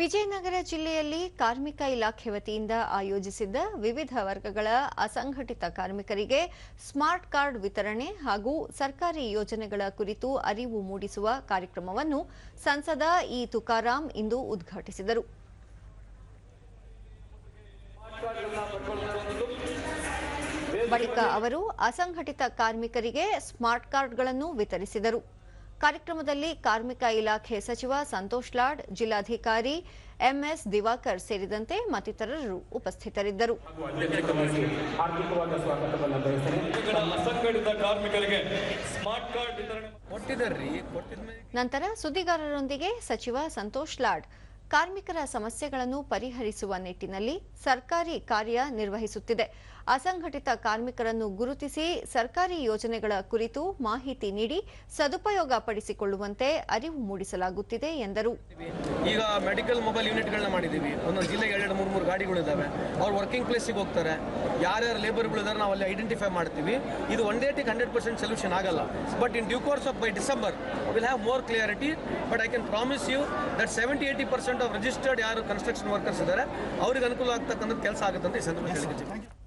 ವಿಜಯನಗರ ಜಿಲ್ಲೆಯಲ್ಲಿ ಕಾರ್ಮಿಕ ಇಲಾಖೆ ವತಿಯಿಂದ ಆಯೋಜಿಸಿದ್ದ ವಿವಿಧ ವರ್ಗಗಳ ಅಸಂಘಟಿತ ಕಾರ್ಮಿಕರಿಗೆ ಸ್ಮಾರ್ಟ್ ಕಾರ್ಡ್ ವಿತರಣೆ ಹಾಗೂ ಸರ್ಕಾರಿ ಯೋಜನೆಗಳ ಕುರಿತು ಅರಿವು ಮೂಡಿಸುವ ಕಾರ್ಯಕ್ರಮವನ್ನು ಸಂಸದ ಇ ತುಕಾರಾಂ ಇಂದು ಉದ್ಘಾಟಿಸಿದರು. ಬಳಿಕ ಅವರು ಅಸಂಘಟಿತ ಕಾರ್ಮಿಕರಿಗೆ ಸ್ಮಾರ್ಟ್ ಕಾರ್ಡ್ಗಳನ್ನು ವಿತರಿಸಿದರು. ಕಾರ್ಯಕ್ರಮದಲ್ಲಿ ಕಾರ್ಮಿಕ ಇಲಾಖೆ ಸಚಿವ ಸಂತೋಷ್ ಲಾಡ್, ಜಿಲ್ಲಾಧಿಕಾರಿ ಎಂಎಸ್ ದಿವಾಕರ್ ಸೇರಿದಂತೆ ಮತ್ತಿತರರು ಉಪಸ್ಥಿತರಿದ್ದರು. ನಂತರ ಸುದ್ದಿಗಾರರೊಂದಿಗೆ ಸಚಿವ ಸಂತೋಷ್ ಲಾಡ್. ಕಾರ್ಮಿಕರ ಸಮಸ್ಯೆಗಳನ್ನು ಪರಿಹರಿಸುವ ನಿಟ್ಟಿನಲ್ಲಿ ಸರ್ಕಾರಿ ಕಾರ್ಯ ನಿರ್ವಹಿಸುತ್ತಿದೆ. ಅಸಂಘಟಿತ ಕಾರ್ಮಿಕರನ್ನು ಗುರುತಿಸಿ ಸರ್ಕಾರಿ ಯೋಜನೆಗಳ ಕುರಿತು ಮಾಹಿತಿ ನೀಡಿ ಸದುಪಯೋಗ ಪಡಿಸಿಕೊಳ್ಳುವಂತೆ ಅರಿವು ಮೂಡಿಸಲಾಗುತ್ತಿದೆ ಎಂದರು. ಈಗ ಮೆಡಿಕಲ್ ಮೊಬೈಲ್ ಯೂನಿಟ್ಗಳನ್ನ ಮಾಡಿದ್ದೀವಿ. ಒಂದೊಂದು ಜಿಲ್ಲೆಗೆ ಎರಡು ಮೂರು ಮೂರು ಗಾಡಿಗಳಿದ್ದಾವೆ ಅವ್ರು ವರ್ಕಿಂಗ್ ಪ್ಲೇಸಿಗೆ ಹೋಗ್ತಾರೆ. ಯಾರ್ಯಾರು ಲೇಬರ್ಗಳಿದ್ದಾರೆ ನಾವು ಅಲ್ಲಿ ಐಡೆಂಟಿಫೈ ಮಾಡ್ತೀವಿ. ಇದು ಒನ್ ಡೇಟಿಗೆ ಹಂಡ್ರೆಡ್ ಪರ್ಸೆಂಟ್ ಸೊಲ್ಯೂಷನ್ ಆಗಲ್ಲ. But in due course of by December will have more clarity but I can promise you that seventy eighty percent registered ಯಾರು ಕನ್ಸ್ಟ್ರಕ್ಷನ್ ವರ್ಕರ್ಸ್ ಇದ್ದಾರೆ ಅವ್ರಿಗೆ ಅನುಕೂಲ ಆಗ್ತಕ್ಕಂಥದ್ದು ಕೆಲಸ ಆಗುತ್ತೆ ಅಂತ ಈ ಸಂದರ್ಭದಲ್ಲಿ